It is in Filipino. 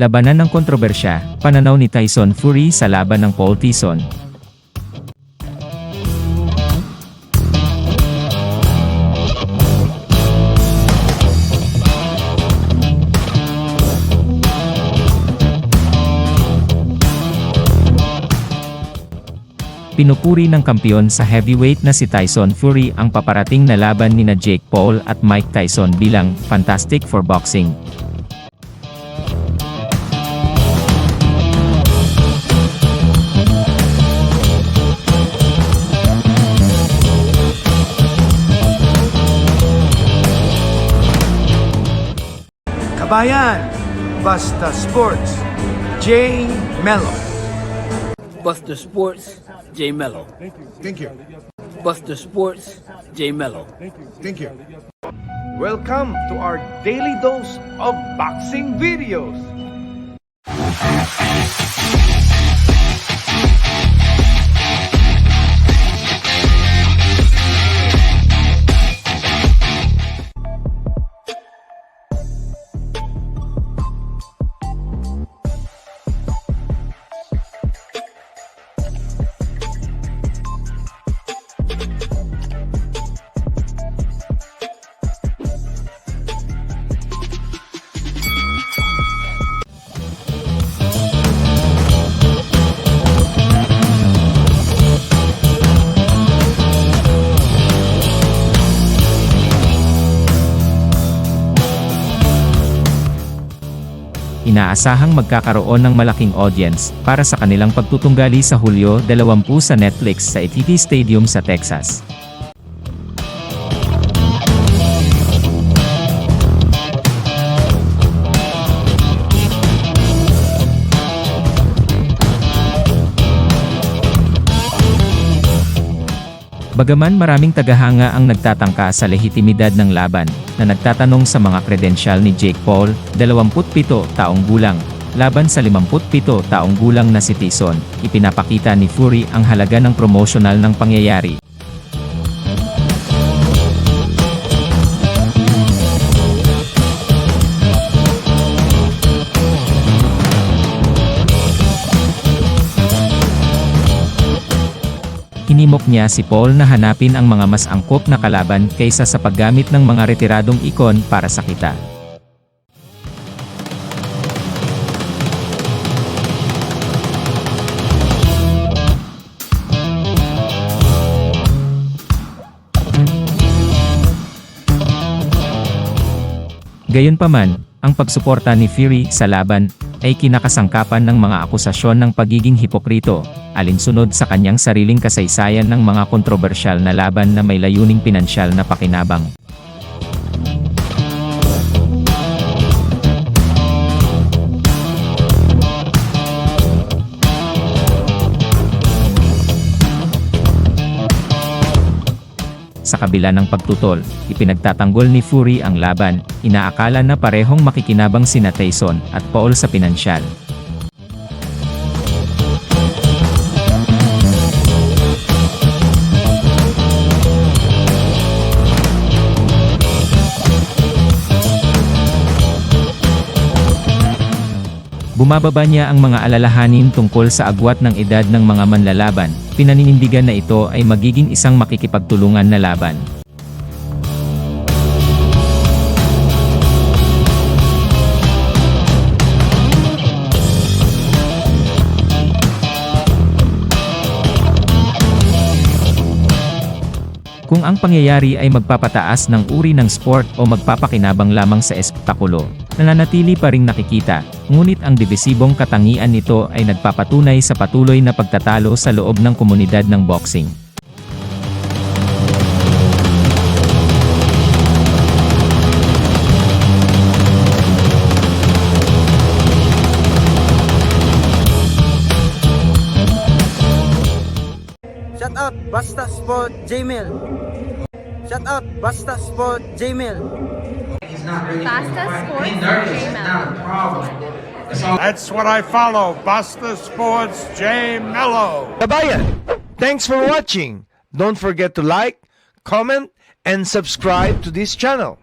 Labanan ng kontrobersya, pananaw ni Tyson Fury sa laban ng Paul Tyson. Pinupuri ng kampiyon sa heavyweight na si Tyson Fury ang paparating na laban nina Jake Paul at Mike Tyson bilang fantastic for boxing. Kabayan, Basta Sports, J. Mello. Buster Sports, J Mello. Thank you. Buster Sports, J Mello. Thank you. Welcome to our daily dose of boxing videos. Inaasahang magkakaroon ng malaking audience para sa kanilang pagtutunggali sa Hulyo 20 sa Netflix sa AT&T Stadium sa Texas. Bagaman maraming tagahanga ang nagtatangka sa lehitimidad ng laban, na nagtatanong sa mga kredensyal ni Jake Paul, 27 taong gulang, laban sa 57 taong gulang na si Tyson, ipinapakita ni Fury ang halaga ng promotional ng pangyayari. Hinimok niya si Paul na hanapin ang mga mas angkop na kalaban kaysa sa paggamit ng mga retiradong ikon para sa kita. Gayunpaman, ang pagsuporta ni Fury sa laban ay kinakasangkapan ng mga akusasyon ng pagiging hipokrito, alinsunod sa kanyang sariling kasaysayan ng mga kontrobersyal na laban na may layuning pinansyal na pakinabang. Sa kabila ng pagtutol, ipinagtatanggol ni Fury ang laban, inaakala na parehong makikinabang sina Tyson at Paul sa pinansyal. Bumababa niya ang mga alalahanin tungkol sa agwat ng edad ng mga manlalaban, pinaninindigan na ito ay magiging isang makikipagtulungan na laban. Kung ang pangyayari ay magpapataas ng uri ng sport o magpapakinabang lamang sa espektakulo, nananatili pa ring nakikita, ngunit ang dibisibong katangian nito ay nagpapatunay sa patuloy na pagtatalo sa loob ng komunidad ng boxing. Shout out Basta Sport Jmil. Shout out Basta Sport Jmil. Basta Sports J That's what I follow. Basta Sports J Mello. Kabayan, thanks for watching. Don't forget to like, comment, and subscribe to this channel.